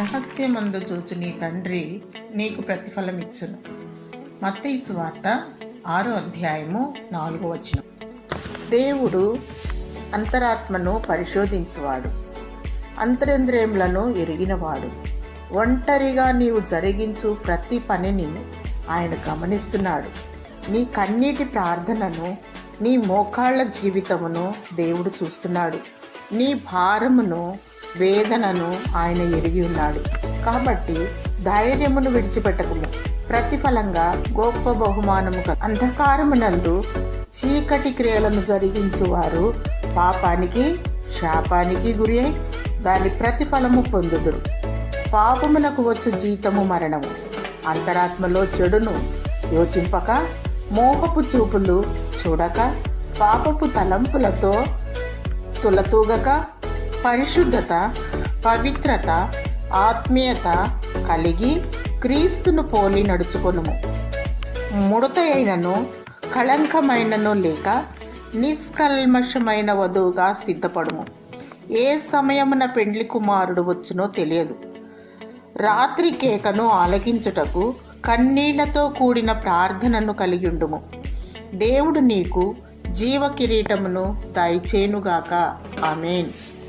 రహస్యమందు చూచు నీ తండ్రి నీకు ప్రతిఫలమిచ్చును. మత్తయి వార్త ఆరో అధ్యాయము నాలుగో వచనం. దేవుడు అంతరాత్మను పరిశోధించువాడు. అంతరేంద్రియములను ఎరిగినవాడు. ఒంటరిగా నీవు జరిగించు ప్రతి పనిని ఆయన గమనిస్తున్నాడు. నీ కన్నీటి ప్రార్థనను నీ మోకాళ్ళ జీవితమును దేవుడు చూస్తున్నాడు. నీ భారమును వేదనను ఆయన ఎరిగి ఉన్నాడు. కాబట్టి ధైర్యమును విడిచిపెట్టకము. ప్రతిఫలంగా గొప్ప బహుమానము అంధకారమునందు చీకటి క్రియలను జరిగించువారు పాపానికి శాపానికి గురి అయి దాని ప్రతిఫలము పొందుదురు. పాపమునకు వచ్చు జీతము మరణము. అంతరాత్మలో చెడును యోచింపక మోహపు చూపులు చూడక పాపపు తలంపులతో తులతూగక పరిశుద్ధత పవిత్రత ఆత్మీయత కలిగి క్రీస్తును పోలి నడుచుకొనుము. ముడత అయినను కళంకమైనను లేక నిష్కల్మషమైన వధువుగా సిద్ధపడుము. ఏ సమయమున పెండ్లి కుమారుడు వచ్చునో తెలియదు. రాత్రి కేకను ఆలకించుటకు కన్నీళ్ళతో కూడిన ప్రార్థనను కలిగిండుము దేవుడు నీకు జీవ కిరీటమును దయచేనుగాక. ఆమెన్.